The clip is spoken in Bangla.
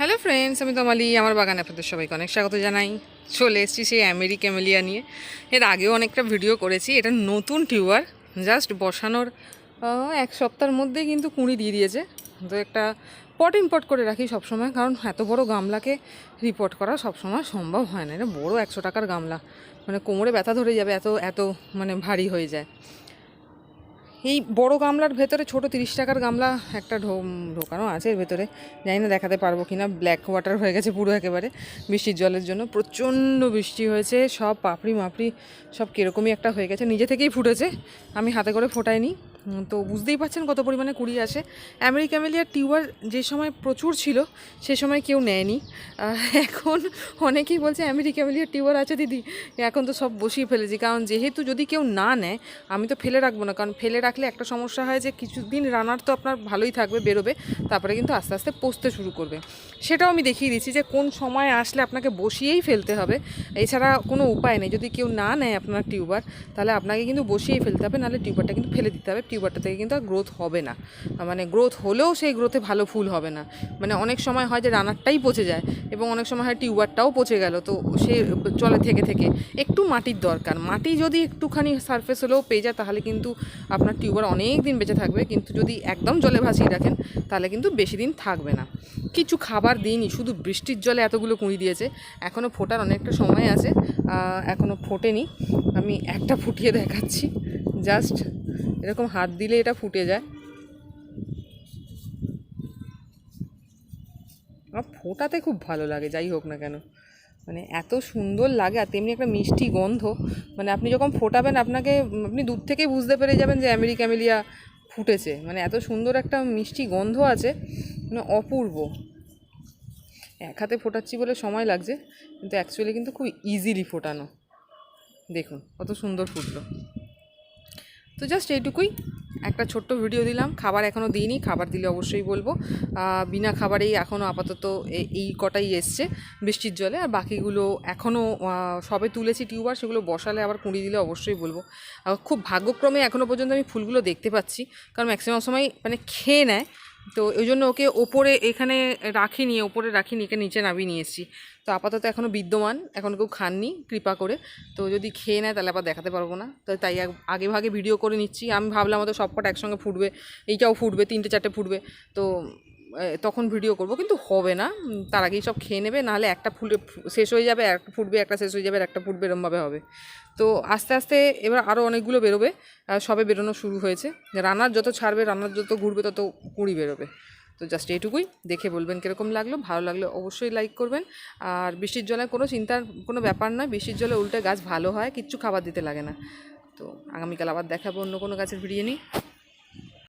হ্যালো ফ্রেন্ডস আমি তোমালি আমার বাগানে আপনাদের সবাইকে অনেক স্বাগত জানাই। চলে এসেছি সেই অ্যামেরি ক্যামেলিয়া নিয়ে। এর আগেও অনেকটা ভিডিও করেছি। এটা নতুন টিউবার। জাস্ট বসানোর এক সপ্তাহের মধ্যেই কিন্তু কুঁড়ি দিয়ে দিয়েছে। তো একটা পট ইম্পট করে রাখি সবসময়, কারণ এত বড় গামলাকে রিপোর্ট করা সবসময় সম্ভব হয় না। এটা বড় একশো টাকার গামলা। মানে কোমরে ব্যথা ধরে যাবে, এত এত মানে ভারী হয়ে যায়। এই বড় গামলার ভেতরে ছোট তিরিশ টাকার গামলা একটা ঢো- ঢোকানো আছে, এর ভেতরে জানি না দেখাতে পারব কি না ব্ল্যাক ওয়াটার হয়ে গেছে পুরো একেবারে, বৃষ্টির জলের জন্য। প্রচণ্ড বৃষ্টি হয়েছে, সব পাপড়ি মাপড়ি সব কীরকমই একটা হয়ে গেছে, নিজে থেকেই ফুটেছে, আমি হাতে করে ফোটাইনি। তো বুঝতেই পারছেন কত পরিমাণে কুড়ি আসে। আমেরিকামেলিয়ার টিউবার যে সময় প্রচুর ছিল, সে সময় কেউ নেয়নি। এখন অনেকেই বলছে আমেরিকামেলিয়ার টিউবার আছে দিদি, এখন তো সব বসিয়ে ফেলেছি। কারণ যেহেতু যদি কেউ না নেয়, আমি তো ফেলে রাখব না। কারণ ফেলে রাখলে একটা সমস্যা হয় যে কিছুদিন রানার তো আপনার ভালোই থাকবে, বেরোবে, তারপরে কিন্তু আস্তে আস্তে পচতে শুরু করবে। সেটাও আমি দেখিয়ে দিচ্ছি যে কোন সময় আসলে আপনাকে বসিয়েই ফেলতে হবে। এছাড়া কোনো উপায় নেই। যদি কেউ না নেয় আপনার টিউবার, তাহলে আপনাকে কিন্তু বসিয়েই ফেলতে হবে, নাহলে টিউবারটা কিন্তু ফেলে দিতে হবে। টিউবারটা থেকে কিন্তু আর গ্রোথ হবে না। মানে গ্রোথ হলেও সেই গ্রোথে ভালো ফুল হবে না। মানে অনেক সময় হয় যে রানারটাই পচে যায় এবং অনেক সময় হয় টিউবারটাও পচে গেল। তো সে জলে থেকে থেকে একটু মাটির দরকার। মাটি যদি একটুখানি সারফেস হলেও পেয়ে যায় তাহলে কিন্তু আপনার টিউবার অনেক দিন বেঁচে থাকবে। কিন্তু যদি একদম জলে ভাসিয়ে রাখেন তাহলে কিন্তু বেশি দিন থাকবে না। কিছু খাবার দিইনি, শুধু বৃষ্টির জলে এতগুলো কুঁড়ি দিয়েছে। এখনও ফোটার অনেকটা সময় আছে। এখনও ফোটেনি। আমি একটা ফুটিয়ে দেখাচ্ছি। জাস্ট এরকম হাত দিলে এটা ফুটে যায়। আমার ফোটাতে খুব ভালো লাগে, যাই হোক না কেন। মানে এত সুন্দর লাগে আর তেমনি একটা মিষ্টি গন্ধ। মানে আপনি যখন ফোটাবেন, আপনাকে, আপনি দূর থেকেই বুঝতে পেরে যাবেন যে আমেরিকা আমেলিয়া ফুটেছে। মানে এত সুন্দর একটা মিষ্টি গন্ধ আছে মানে অপূর্ব। এক হাতে ফোটাচ্ছি বলে সময় লাগছে, কিন্তু অ্যাকচুয়ালি কিন্তু খুব ইজিলি ফোটানো। দেখুন, কত সুন্দর ফুটলো। তো জাস্ট এইটুকুই। একটা ছোট্ট ভিডিও দিলাম। খাবার এখনও দিইনি, খাবার দিলে অবশ্যই বলব। বিনা খাবারেই এখনও আপাতত এই কটাই এসছে বৃষ্টির জলে। আর বাকিগুলো এখনও সবে তুলেছি টিউবার, সেগুলো বসালে আবার কুঁড়ি দিলে অবশ্যই বলব। খুব ভাগ্যক্রমে এখনও পর্যন্ত আমি ফুলগুলো দেখতে পাচ্ছি। কারণ ম্যাক্সিমাম সময় মানে খেয়ে নেয়। তো ওই জন্য ওকে ওপরে এখানে রাখিনি, ওপরে রাখিনি, একে নিচে নামিয়ে নিয়ে এসেছি। তো আপাতত এখনও বিদ্যমান, এখন কেউ খাননি, কৃপা করে। তো যদি খেয়ে নেয় তাহলে আবার দেখাতে পারব না। তো তাই আগে ভাগে ভিডিও করে নিচ্ছি। আমি ভাবলাম আমাদের সবকটা একসঙ্গে ফুটবে, এইটাও ফুটবে, তিনটে চারটে ফুটবে। তো তখন ভিডিও করব, কিন্তু হবে না। তার আগেই সব খেয়ে নেবে, নাহলে একটা ফুলে শেষ হয়ে যাবে একটা ফুটবে, একটা শেষ হয়ে যাবে একটা ফুটবে, এরমভাবে হবে। তো আস্তে আস্তে এবার আরও অনেকগুলো বেরোবে সবে বেরোনো শুরু হয়েছে। রান্নার যত ছাড়বে, রান্নার যত ঘুরবে, তত কুড়ি বেরোবে। তো জাস্ট এইটুকুই, দেখে বলবেন কীরকম লাগল। ভালো লাগলে অবশ্যই লাইক করবেন। আর বৃষ্টির জলে কোনো চিন্তার, কোনো ব্যাপার নয় বৃষ্টির জলে উল্টে গাছ ভালো হয়, কিচ্ছু খাবার দিতে লাগে না। তো আগামীকাল আবার দেখাবো অন্য কোনো গাছের ভিডিও নিয়ে